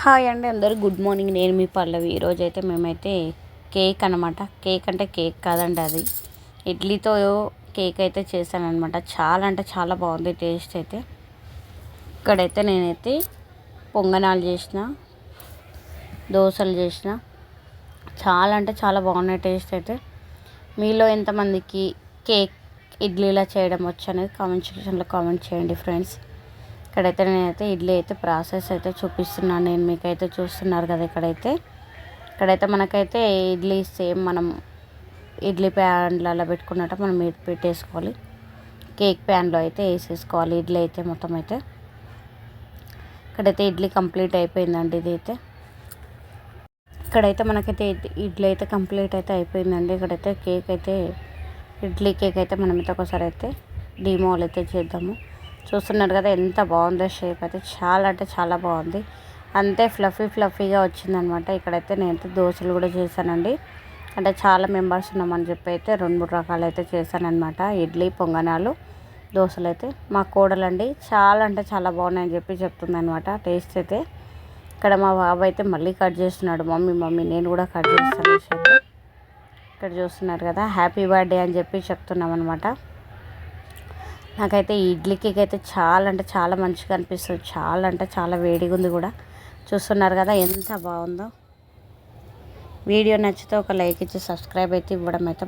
Hi అండి అందరు good morning. నేను మీ పల్లవి. ఈరోజు అయితే మేమైతే కేక్ అనమాట కేక్ అంటే కేక్ కాదండి అది. ఇడ్లీతో కేక్ అయితే చేశానమాట చాలా అంటే చాలా బాగుంది టేస్ట్ అయితే. ఇక్కడైతే నేనైతే పొంగనాలు చేసిన దోశలు చేసిన. చాలా అంటే చాలా బాగున్నాయి టేస్ట్ అయితే. మీలో ఎంతమందికి కేక్ ఇడ్లీలా చేయడం వచ్చు అనేది కామెంట్ సెక్షన్లో కామెంట్ చేయండి ఫ్రెండ్స్. ఇక్కడైతే నేనైతే ఇడ్లీ అయితే ప్రాసెస్ అయితే చూపిస్తున్నాను. నేను మీకైతే చూస్తున్నారు కదా ఇక్కడైతే. ఇక్కడైతే మనకైతే ఇడ్లీ సేమ్ మనం ఇడ్లీ ప్యాన్లో అలా పెట్టుకున్నట్టు మనం పెట్టేసుకోవాలి. కేక్ ప్యాన్లో అయితే వేసేసుకోవాలి ఇడ్లీ అయితే మొత్తం అయితే. ఇక్కడైతే ఇడ్లీ కంప్లీట్ అయిపోయిందండి ఇది అయితే ఇక్కడైతే మనకైతే ఇడ్లీ అయితే కంప్లీట్ అయితే అయిపోయిందండి. ఇక్కడైతే కేక్ అయితే ఇడ్లీ కేక్ అయితే మనమైతే ఒకసారి అయితే డీమోల్ అయితే చేద్దాము. చూస్తున్నారు కదా ఎంత బాగుందో షేప్ అయితే. చాలా అంటే చాలా బాగుంది. అంతే ఫ్లఫీ ఫ్లఫీగా వచ్చిందనమాట. ఇక్కడైతే నేనైతే దోశలు కూడా చేశానండి. అంటే చాలా మెంబర్స్ ఉన్నామని చెప్పి అయితే రెండు మూడు రకాలు అయితే చేశానమాట ఇడ్లీ పొంగనాలు దోశలు అయితే మా కోడలండి చాలా అంటే చాలా బాగున్నాయని చెప్పి చెప్తుందనమాట. టేస్ట్ అయితే. ఇక్కడ మా బాబు అయితే మళ్ళీ కట్ చేస్తున్నాడు. మమ్మీ మమ్మీ నేను కూడా కట్ చేస్తాను ఇక్కడ చూస్తున్నారు కదా హ్యాపీ బర్త్డే అని చెప్పి చెప్తున్నాం అనమాట నాకైతే ఇడ్లీ కేక్ అయితే చాలా అంటే చాలా మంచిగా అనిపిస్తుంది. చాలా అంటే చాలా వేడిగా ఉంది కూడా. చూస్తున్నారు కదా ఎంత బాగుందో. వీడియో నచ్చితే ఒక లైక్ ఇచ్చి సబ్స్క్రైబ్ అయితే ఇవ్వడం అయితే